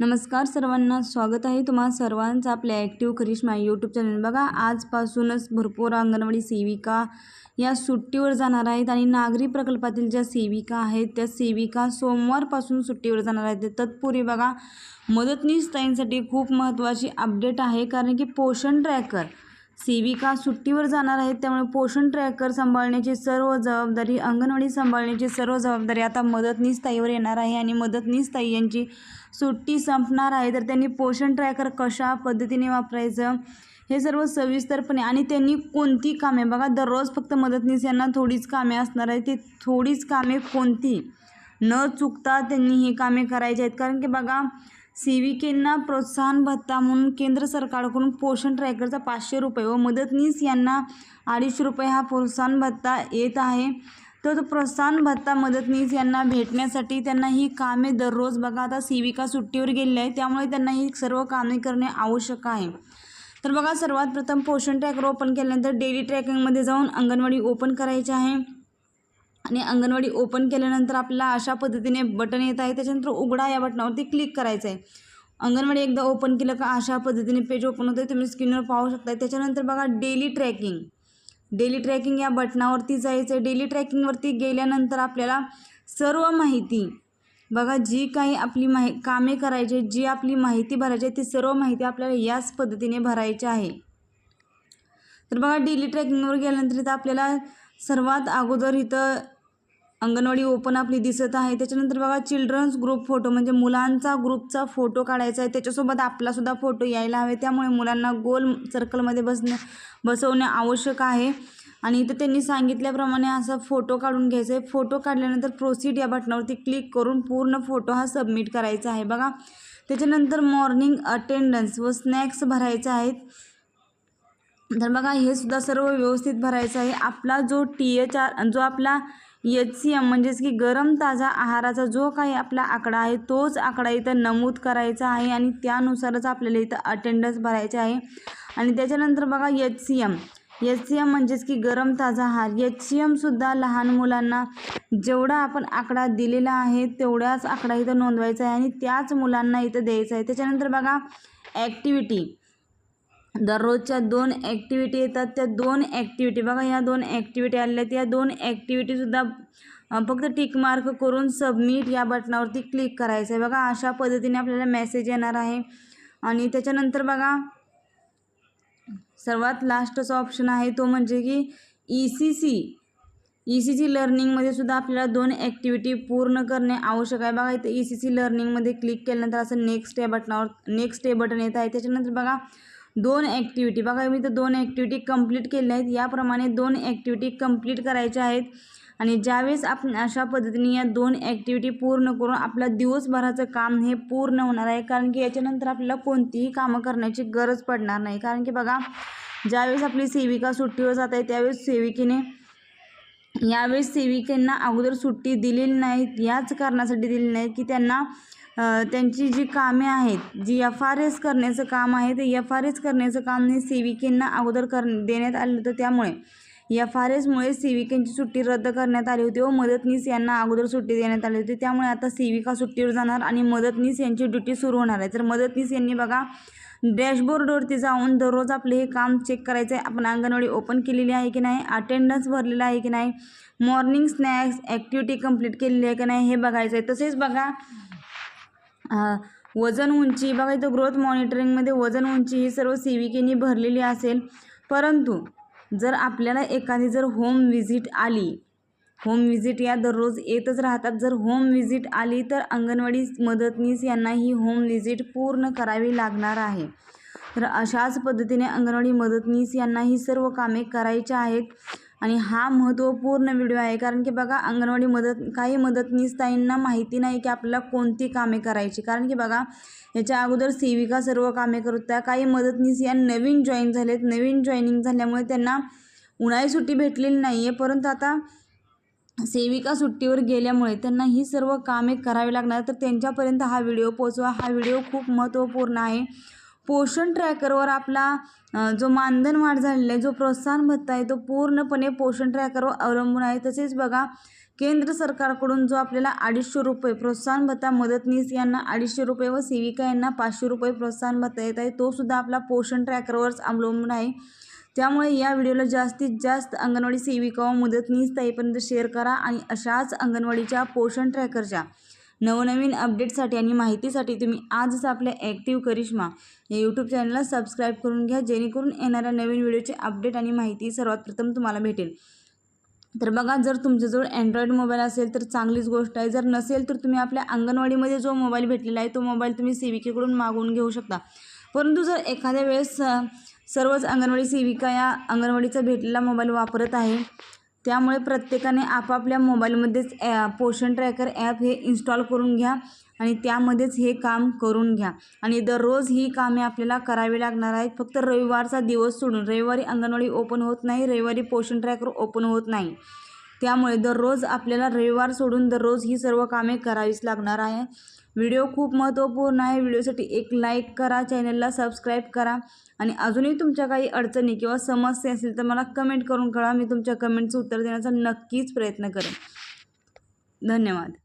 नमस्कार सर्वांना स्वागत आहे तुम्हा सर्वांचं आपल्या ॲक्टिव्ह करिश्मा यूट्यूब चॅनल बघा आजपासूनच भरपूर अंगणवाडी सेविका या सुट्टीवर जाणार आहेत आणि नागरी प्रकल्पातील ज्या सेविका आहेत त्या सेविका सोमवारपासून सुट्टीवर जाणार आहेत. तत्पूर्वी बघा मदतनीस ताईंसाठी खूप महत्त्वाची अपडेट आहे कारण की पोषण ट्रॅकर सेविका सुट्टीवर जाणार आहेत त्यामुळे पोषण ट्रॅकर सांभाळण्याची सर्व जबाबदारी अंगणवाडी सांभाळण्याची सर्व जबाबदारी आता मदतनीस ताईवर येणार आहे आणि मदतनीस ताई यांची सुट्टी संपणार आहे. तर त्यांनी पोषण ट्रॅकर कशा पद्धतीने वापरायचं हे सर्व सविस्तरपणे आणि त्यांनी कोणती कामे? बघा दररोज फक्त मदतनीस यांना थोडीच कामे असणार आहे ती थोडीच कामे कोणती? न चुकता त्यांनी ही कामे करायची आहेत. कारण की बघा सेविकेंना प्रोत्साहन भत्ता म्हणून केंद्र सरकारकडून पोषण ट्रॅकरचा पाचशे रुपये व मदतनीस यांना अडीचशे रुपये हा प्रोत्साहन भत्ता येत आहे. तर तो प्रोत्साहन भत्ता मदतनीस यांना भेटण्यासाठी त्यांना ही कामे दररोज बघा आता सेविका सुट्टीवर गेलेल्या आहे त्यामुळे त्यांना ही सर्व कामे करणे आवश्यक आहे. तर बघा सर्वात प्रथम पोषण ट्रॅकर ओपन केल्यानंतर डेली ट्रॅकिंगमध्ये जाऊन अंगणवाडी ओपन करायची आहे. आणि अंगणवाडी ओपन केल्यानंतर आपल्याला अशा पद्धतीने बटन येत आहे त्याच्यानंतर उघडा या बटनावरती क्लिक करायचं आहे अंगणवाडी एकदा ओपन केलं का अशा पद्धतीने पेज ओपन होतं तुम्ही स्क्रीनवर पाहू शकता त्याच्यानंतर बघा डेली ट्रॅकिंग डेली ट्रॅकिंग या बटनावरती जायचं आहे डेली ट्रॅकिंगवरती गेल्यानंतर आपल्याला सर्व माहिती बघा जी काही आपली माहि कामे करायची जी आपली माहिती भरायची आहे ती सर्व माहिती आपल्याला याच पद्धतीने भरायची आहे. तर बघा डेली ट्रॅकिंगवर गेल्यानंतर इथं आपल्याला सर्वात अगोदर इथं अंगणवाडी ओपन आपली दिसत आहे. त्याच्यानंतर बघा चिल्ड्रन्स ग्रुप फोटो म्हणजे मुलांचा ग्रुपचा फोटो काढायचा आहे. त्याच्यासोबत आपलासुद्धा फोटो यायला हवे. त्यामुळे मुलांना गोल सर्कलमध्ये बसणे बसवणे आवश्यक आहे. आणि इथं त्यांनी सांगितल्याप्रमाणे असा फोटो काढून घ्यायचा आहे. फोटो काढल्यानंतर प्रोसीड या बटनावरती क्लिक करून पूर्ण फोटो हा सबमिट करायचा आहे. बघा त्याच्यानंतर मॉर्निंग अटेंडन्स व स्नॅक्स भरायचे आहेत. तर बघा हे सुद्धा सर्व व्यवस्थित भरायचं आहे. आपला जो टी एच आर जो आपला एच सी एम म्हणजेच की गरम ताजा आहाराचा जो काही आपला आकडा आहे तोच आकडा इथं नमूद करायचा आहे आणि त्यानुसारच आपल्याला इथं अटेंडन्स भरायचे आहे. आणि त्याच्यानंतर बघा H C M H C M म्हणजेच की गरम ताजा आहार. एच सी एमसुद्धा लहान मुलांना जेवढा आपण आकडा दिलेला आहे तेवढाच आकडा इथं नोंदवायचा आहे आणि त्याच मुलांना इथं द्यायचा आहे. त्याच्यानंतर बघा ॲक्टिव्हिटी दररोजच्या दोन ॲक्टिव्हिटी येतात त्या दोन ॲक्टिव्हिटी बघा ह्या दोन ॲक्टिव्हिटी आलेल्या त्या दोन ॲक्टिव्हिटीसुद्धा फक्त टिक मार्क करून सबमिट या बटनावरती क्लिक करायचं आहे. बघा अशा पद्धतीने आपल्याला मेसेज येणार आहे. आणि त्याच्यानंतर बघा सर्वात लास्टचा ऑप्शन आहे तो म्हणजे की E C C E C C लर्निंगमध्ये सुद्धा आपल्याला दोन ॲक्टिव्हिटी पूर्ण करणे आवश्यक आहे. बघा इथं ई सी सी लर्निंगमध्ये क्लिक केल्यानंतर असं नेक्स्ट या बटनावर नेक्स्ट हे बटन येत आहे. त्याच्यानंतर बघा दोन ॲक्टिव्हिटी बघा मी तर दोन ॲक्टिव्हिटी कंप्लीट केल्या आहेत. याप्रमाणे दोन ॲक्टिव्हिटी कंप्लीट करायच्या आहेत. आणि ज्यावेळेस आपण अशा पद्धतीने या दोन ॲक्टिव्हिटी पूर्ण करून आपलं दिवसभराचं काम हे पूर्ण होणार आहे. कारण की याच्यानंतर आपल्याला कोणतीही कामं करण्याची गरज पडणार नाही. कारण की बघा ज्यावेळेस आपली सेविका सुट्टीवर जात आहे त्यावेळेस सेविकेने यावेळेस सेविकांना अगोदर सुट्टी दिलेली नाहीत. याच कारणासाठी दिलेली नाहीत की त्यांना त्यांची जी कामे आहेत जी एफ आर एस करण्याचं काम आहे ते एफ आर एस करण्याचं काम हे सेविकेंना अगोदर कर देण्यात आलं होतं त्यामुळे. एफ आर एसमुळे सेविकांची सुट्टी रद्द करण्यात आली होती व मदतनीस यांना अगोदर सुट्टी देण्यात आली होती. त्यामुळे आता सेविका सुट्टीवर जाणार आणि मदतनीस यांची ड्युटी सुरू होणार आहे. तर मदतनीस यांनी बघा डॅशबोर्डवरती जाऊन दररोज आपले हे काम चेक करायचं आहे आपण अंगणवाडी ओपन केलेली आहे की नाही? अटेंडन्स भरलेला आहे की नाही? मॉर्निंग स्नॅक्स ॲक्टिव्हिटी कंप्लीट केलेली आहे की नाही? हे बघायचं आहे तसेच बघा वजन उंची बघा इथं ग्रोथ मॉनिटरिंगमध्ये वजन उंची ही सर्व सेविकेनी भरलेली असेल. परंतु जर आपल्याला एखादी जर होम विजिट आली होम विजिट या दररोज येतच राहतात. जर होम विजिट आली तर अंगणवाडी मदतनीस यांना ही होम विजिट पूर्ण करावी लागणार आहे. तर अशाच पद्धतीने अंगणवाडी मदतनीस यांना ही सर्व कामे करायची आहेत. आणि हा महत्त्वपूर्ण व्हिडिओ आहे. कारण की बघा अंगणवाडी मदत काही मदतनीसताईंना माहिती नाही की आपल्याला कोणती कामे करायची. कारण की बघा याच्या अगोदर सेविका सर्व कामे करत त्या काही मदतनीस या नवीन जॉईन झालेत. नवीन जॉईनिंग झाल्यामुळे त्यांना उन्हाळी सुट्टी भेटलेली नाही आहे परंतु आता सेविका सुट्टीवर गेल्यामुळे त्यांना ही सर्व कामे करावी लागणार. तर त्यांच्यापर्यंत हा व्हिडिओ पोचवा हा व्हिडिओ खूप महत्त्वपूर्ण आहे. पोषण ट्रॅकरवर आपला जो मानधन वाढ झालेला आहे जो प्रोत्साहन भत्ता आहे तो पूर्णपणे पोषण ट्रॅकरवर अवलंबून आहे. तसेच बघा केंद्र सरकारकडून जो आपल्याला अडीचशे रुपये प्रोत्साहन भत्ता मदतनीस यांना अडीचशे रुपये व सेविका यांना पाचशे रुपये प्रोत्साहन भत्ता येत आहे तो सुद्धा आपला पोषण ट्रॅकरवरच अवलंबून आहे. त्यामुळे या व्हिडिओला जास्तीत जास्त अंगणवाडी सेविका व मदतनीस ताईपर्यंत शेअर करा आणि अशाच अंगणवाडीच्या पोषण ट्रॅकरच्या नवनवीन अपडेटसाठी आणि माहितीसाठी तुम्ही आजच आपल्या ॲक्टिव्ह करिश्मा या यूट्यूब चॅनलला सबस्क्राईब करून घ्या जेणेकरून येणाऱ्या नवीन व्हिडिओचे अपडेट आणि माहिती सर्वात प्रथम तुम्हाला भेटेल. तर बघा जर तुमच्याजवळ अँड्रॉईड मोबाईल असेल तर चांगलीच गोष्ट आहे. जर नसेल तर तुम्ही आपल्या अंगणवाडीमध्ये जो मोबाईल भेटलेला आहे तो मोबाईल तुम्ही सेविकेकडून मागवून घेऊ शकता. परंतु जर एखाद्या वेळेस सर्वच अंगणवाडी सेविका या अंगणवाडीचा भेटलेला मोबाईल वापरत आहे त्यामुळे प्रत्येकाने आपापल्या मोबाईलमध्येच ॲ पोषण ट्रॅकर ॲप हे इन्स्टॉल करून घ्या आणि त्यामध्येच हे काम करून घ्या. आणि दररोज ही कामे आपल्याला करावी लागणार आहेत. फक्त रविवारचा दिवस सोडून रविवारी अंगणवाडी ओपन होत नाही रविवारी पोषण ट्रॅकर ओपन होत नाही. त्यामुळे दररोज आपल्याला रविवार सोडून दररोज ही सर्व कामे करावीच लागणार आहे. व्हिडिओ खूप महत्त्वपूर्ण आहे. व्हिडिओसाठी एक लाईक करा चॅनलला सबस्क्राईब करा. आणि अजूनही तुमच्या काही अडचणी किंवा समस्या असेल तर मला कमेंट करून कळा मी तुमच्या कमेंटचं उत्तर देण्याचा नक्कीच प्रयत्न करेन. धन्यवाद.